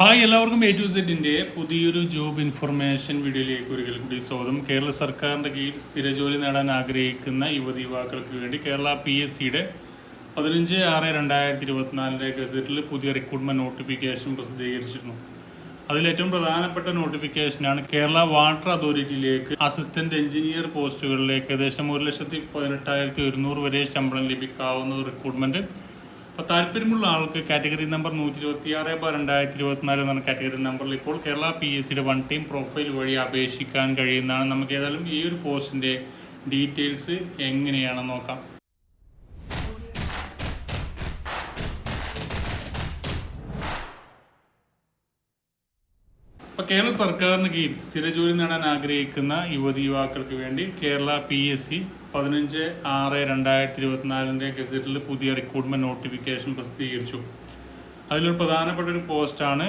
Hi എല്ലാവർക്കും A to സെറ്റിന്റെ പുതിയൊരു ജോബ് ഇൻഫർമേഷൻ വീഡിയോയിലേക്ക് ഒരിക്കൽ കൂടി സ്വാഗതം. കേരള സർക്കാരിന്റെ കീഴിൽ സ്ഥിര ജോലി നേടാൻ ആഗ്രഹിക്കുന്ന യുവതി യുവാക്കൾക്ക് വേണ്ടി കേരള പി എസ് സിയുടെ പതിനഞ്ച് ആറ് രണ്ടായിരത്തി ഇരുപത്തിനാലിലെ ഗസറ്റിൽ പുതിയ റിക്രൂട്ട്മെന്റ് നോട്ടിഫിക്കേഷൻ പ്രസിദ്ധീകരിച്ചിരുന്നു. അതിലേറ്റവും പ്രധാനപ്പെട്ട നോട്ടിഫിക്കേഷനാണ് കേരള വാട്ടർ അതോറിറ്റിയിലേക്ക് അസിസ്റ്റന്റ് എഞ്ചിനീയർ പോസ്റ്റുകളിലേക്ക് ഏകദേശം ഒരു ലക്ഷത്തി പതിനെട്ടായിരത്തി ഒരുന്നൂറ് വരെ ശമ്പളം ലഭിക്കാവുന്ന റിക്രൂട്ട്മെന്റ് അപ്പോൾ താല്പര്യമുള്ള ആൾക്ക് കാറ്റഗറി നമ്പർ നൂറ്റി ഇരുപത്തി ആറ് ബാർ രണ്ടായിരത്തി ഇരുപത്തിനാല് എന്ന കാറ്റഗറി നമ്പറിൽ. ഇപ്പോൾ കേരള പി എസ് സിയുടെ വൺ ടൈം പ്രൊഫൈൽ വഴി അപേക്ഷിക്കാൻ കഴിയുന്നതാണ്. നമുക്ക് ഏതായാലും ഈ ഒരു പോസ്റ്റിന്റെ ഡീറ്റെയിൽസ് എങ്ങനെയാണെന്ന് നോക്കാം. അപ്പോൾ കേരള സർക്കാരിന് കീഴിൽ സ്ഥിര ജോലി നേടാൻ ആഗ്രഹിക്കുന്ന യുവതി യുവാക്കൾക്ക് വേണ്ടി കേരള പി എസ് സി പതിനഞ്ച് ആറ് രണ്ടായിരത്തി ഇരുപത്തിനാലിന്റെ ഗസറ്റിൽ പുതിയ റിക്രൂട്ട്മെന്റ് നോട്ടിഫിക്കേഷൻ പ്രസിദ്ധീകരിച്ചു. അതിലൊരു പ്രധാനപ്പെട്ട ഒരു പോസ്റ്റാണ്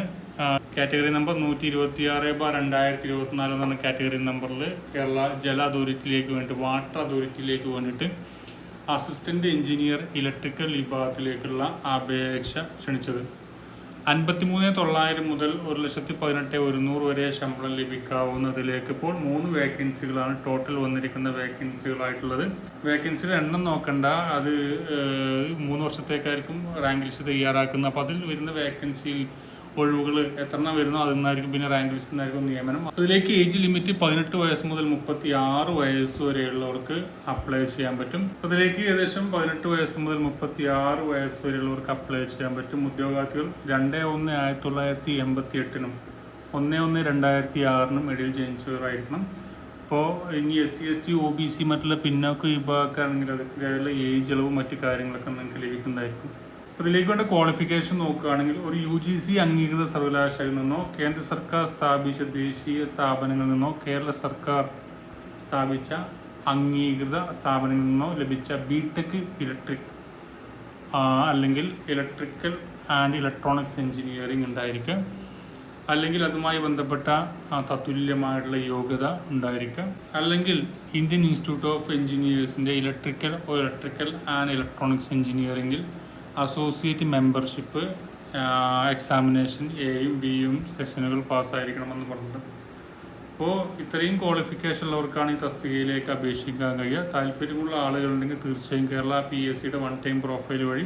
കാറ്റഗറി നമ്പർ നൂറ്റി ഇരുപത്തി ആറ് ബാർ രണ്ടായിരത്തി ഇരുപത്തിനാല് എന്ന കാറ്റഗറി നമ്പറിൽ കേരള ജല അതോറിറ്റിയിലേക്ക് വേണ്ടി വാട്ടർ അതോറിറ്റിയിലേക്ക് വേണ്ടിയിട്ട് അസിസ്റ്റന്റ് എഞ്ചിനീയർ ഇലക്ട്രിക്കൽ വിഭാഗത്തിലേക്കുള്ള അപേക്ഷ ക്ഷണിച്ചത്. അൻപത്തിമൂന്ന് തൊള്ളായിരം മുതൽ ഒരു ലക്ഷത്തി പതിനെട്ട് ഒരുന്നൂറ് വരെ ശമ്പളം ലഭിക്കാവുന്നതിലേക്ക് ഇപ്പോൾ മൂന്ന് വേക്കൻസികളാണ് ടോട്ടൽ വന്നിരിക്കുന്ന വേക്കൻസികളായിട്ടുള്ളത് വേക്കൻസിയുടെ എണ്ണം നോക്കണ്ട. അത് മൂന്ന് വർഷത്തേക്കായിരിക്കും റാങ്ക് ലിസ്റ്റ് തയ്യാറാക്കുന്നത്. അപ്പോൾ അതിൽ വരുന്ന വേക്കൻസിയിൽ ഒഴിവുകൾ എത്രണ്ണം വരുന്നോ അതെന്നായിരിക്കും പിന്നെ റാങ്ക് ലിസ്റ്റിൽ നിന്നായിരിക്കും നിയമനം. അതിലേക്ക് ഏജ് ലിമിറ്റ് പതിനെട്ട് വയസ്സ് മുതൽ മുപ്പത്തി ആറ് വയസ്സ് വരെയുള്ളവർക്ക് അപ്ലൈ ചെയ്യാൻ പറ്റും. അതിലേക്ക് ഏകദേശം പതിനെട്ട് വയസ്സ് മുതൽ മുപ്പത്തി ആറ് വയസ്സ് വരെയുള്ളവർക്ക് അപ്ലൈ ചെയ്യാൻ പറ്റും. ഉദ്യോഗാർത്ഥികൾ രണ്ട് ഒന്ന് ആയിരത്തി തൊള്ളായിരത്തി എൺപത്തി എട്ടിനും ഒന്ന് ഒന്ന് രണ്ടായിരത്തി ആറിനും ഇടയിൽ ജനിച്ചവരായിരിക്കണം അപ്പോൾ ഇനി S C S T O B C മറ്റുള്ള പിന്നോക്ക വിഭാഗക്കാണെങ്കിൽ അതിന്റെ ഏജ് അളവും മറ്റു കാര്യങ്ങളൊക്കെ നിങ്ങൾക്ക് ലഭിക്കുന്നതായിരിക്കും. അതിലേക്ക് വേണ്ട ക്വാളിഫിക്കേഷൻ നോക്കുകയാണെങ്കിൽ ഒരു യു ജി സി അംഗീകൃത സർവകലാശാലയിൽ നിന്നോ കേന്ദ്ര സർക്കാർ സ്ഥാപിച്ച ദേശീയ സ്ഥാപനങ്ങളിൽ നിന്നോ കേരള സർക്കാർ സ്ഥാപിച്ച അംഗീകൃത സ്ഥാപനങ്ങളിൽ നിന്നോ ലഭിച്ച ബി ടെക് ഇലക്ട്രിക് അല്ലെങ്കിൽ ഇലക്ട്രിക്കൽ ആൻഡ് ഇലക്ട്രോണിക്സ് എഞ്ചിനീയറിംഗ് ഉണ്ടായിരിക്കും. അല്ലെങ്കിൽ അതുമായി ബന്ധപ്പെട്ട തത്തുല്യമായിട്ടുള്ള യോഗ്യത ഉണ്ടായിരിക്കും. അല്ലെങ്കിൽ ഇന്ത്യൻ ഇൻസ്റ്റിറ്റ്യൂട്ട് ഓഫ് എഞ്ചിനീയേഴ്സിന്റെ ഇലക്ട്രിക്കൽ ഇലക്ട്രിക്കൽ ആൻഡ് ഇലക്ട്രോണിക്സ് എഞ്ചിനീയറിംഗിൽ അസോസിയേറ്റ് മെമ്പർഷിപ്പ് എക്സാമിനേഷൻ എയും ബിയും സെഷനുകൾ പാസ്സായിരിക്കണമെന്ന് പറഞ്ഞിട്ടുണ്ട് അപ്പോൾ ഇത്രയും ക്വാളിഫിക്കേഷൻ ഉള്ളവർക്കാണ് ഈ തസ്തികയിലേക്ക് അപേക്ഷിക്കാൻ കഴിയുക. താല്പര്യമുള്ള ആളുകളുണ്ടെങ്കിൽ തീർച്ചയായും കേരള പി എസ് സിയുടെ വൺ ടൈം പ്രൊഫൈൽ വഴി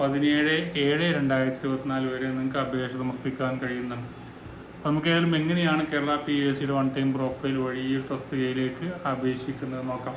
പതിനേഴ് ഏഴ് രണ്ടായിരത്തി ഇരുപത്തിനാല് വരെ നിങ്ങൾക്ക് അപേക്ഷ സമർപ്പിക്കാൻ കഴിയുന്നതാണ്. അപ്പോൾ നമുക്ക് ഏതായാലും എങ്ങനെയാണ് കേരള പി എസ് സിയുടെ വൺ ടൈം പ്രൊഫൈൽ വഴി ഈ തസ്തികയിലേക്ക് അപേക്ഷിക്കുന്നത് നോക്കാം.